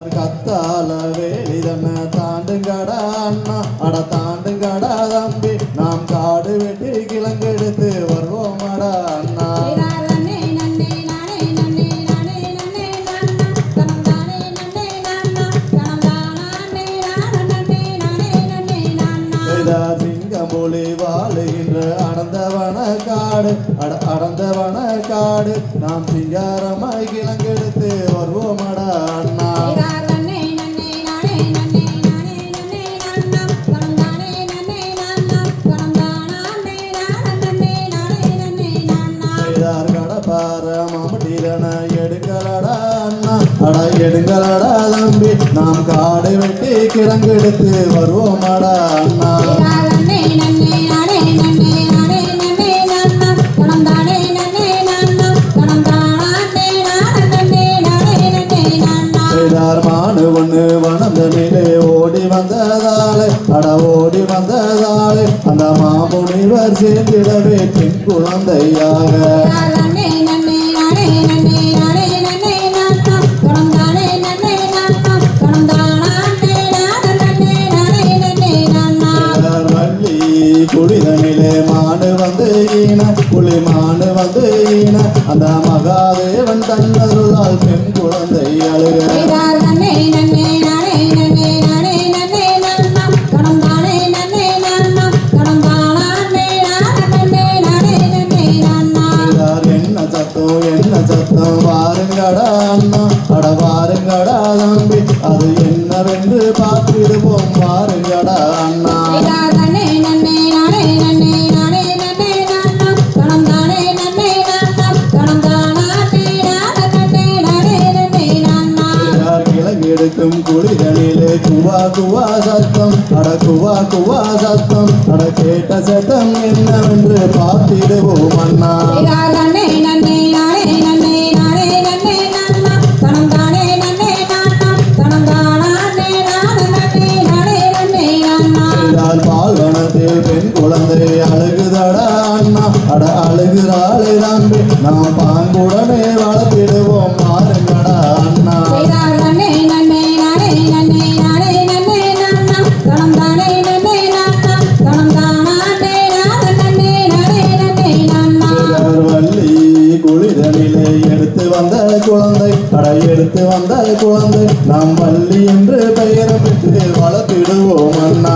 கத்தால வேலிதன தாண்டுங்கடா அண்ணா? அட தாண்டுங்கடா தம்பி நாம் காடு வெட்டி கிழங்கெடுத்து வருவோமடா அண்ணா. சிங்கமொழி வாழுகின்ற அடந்தவன காடு அட அடந்தவன காடு நாம் சிங்காரமாய் கிழங்கெடுத்து செய்தார் கடப்பார எடுக்கலடா அண்ணா அட எடுங்களடா தம்பி நாம் காடு வெட்டி கிழங்கெடுத்து வருவோமடா அண்ணா ஒன்று நன்னே நிலை ஓடி வந்ததாலே அட ஓடி வந்ததாலே அந்த மாமுனிவர் சேர்ந்திடவே பெண் குழந்தையாக. குடிதனிலே வந்து ஈன புலி வந்து ஈன. அந்த மகாதேவன் தன்னருளால் பெண் குழந்தை அழுக. என்ன சத்தம் என்ன சத்தம் வாருங்கடா அண்ணா. அட வாருங்கடா தம்பி அது என்னவென்று பார்த்திடுவோம் வாருங்கடா அண்ணா. கிழங்கெடுக்கும் குளிதனிலே குவா குவா சத்தம். அட குவா குவா சத்தம். அட கேட்ட சத்தம் என்னவென்று பார்த்திடுவோம் அண்ணா. தானே தானே பால்வனத்தில் பெண் குழந்தை அழுகுதடா அண்ணா. அட அழுகிறாளே தம்பி. நாம் பாங்குடனே வளர்த்திடுவோம் குழந்தை அட எடுத்து வந்த குழந்தை. நாம் வள்ளி என்று பெயரமிட்டு வளர்த்திடுவோம் அண்ணா.